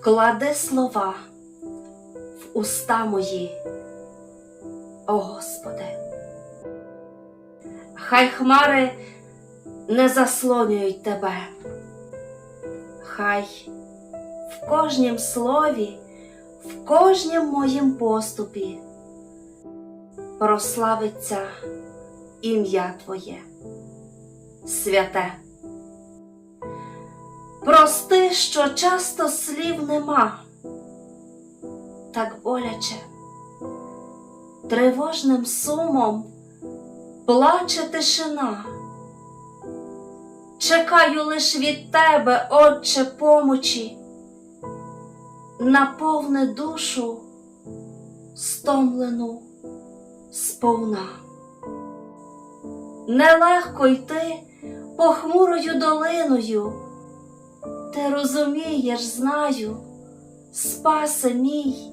вклади слова в уста мої, о Господи. Хай хмари не заслонюють тебе, хай в кожнім слові, в кожнім моїм поступі прославиться ім'я Твоє, святе. Прости, що часто слів нема, так боляче, тривожним сумом плаче тишина. Чекаю лиш від тебе, Отче, помочі, наповни душу стомлену сповна. Нелегко йти похмурою долиною, ти розумієш, знаю, спаси мій,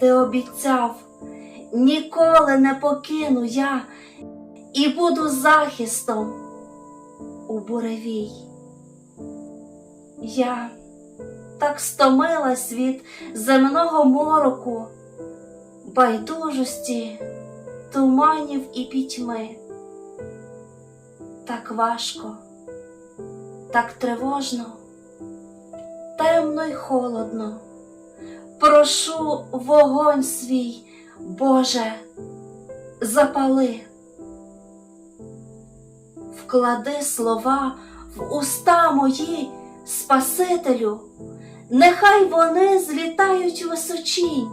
ти обіцяв, ніколи не покину я. І буду захистом у буревій. Я так стомилась від земного мороку, байдужості, туманів і пітьми. Так важко, так тривожно, темно й холодно. Прошу вогонь свій, Боже, запали. Вклади слова в уста мої, Спасителю, нехай вони злітають височінь,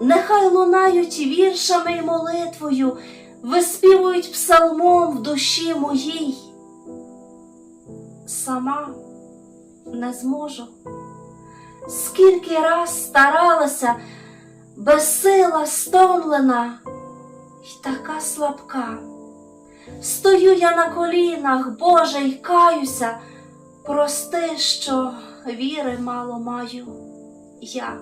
нехай лунають віршами й молитвою, виспівують псалмом в душі моїй. Сама не зможу, скільки раз старалася, безсила стомлена й така слабка. Стою я на колінах, Боже, й каюся, прости, що віри мало маю я.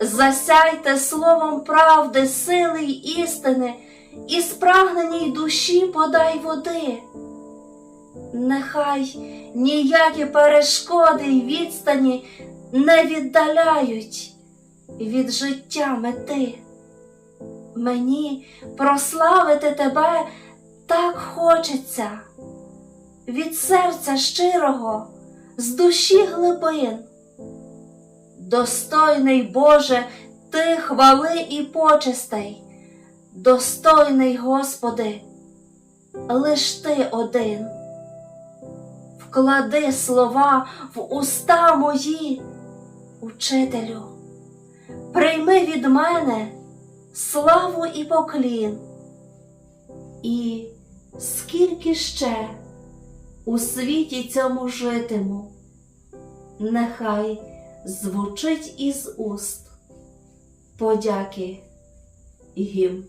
Засяйте словом правди, сили й істини, і спрагненій душі подай води. Нехай ніякі перешкоди й відстані не віддаляють від життя мети. Мені прославити тебе так хочеться від серця щирого, з душі глибин. Достойний Боже, ти хвали і почестей, достойний Господи, лиш ти один. Вклади слова в уста мої, учителю, прийми від мене славу і поклін. І скільки ще у світі цьому житиму, нехай звучить із уст подяки гімн.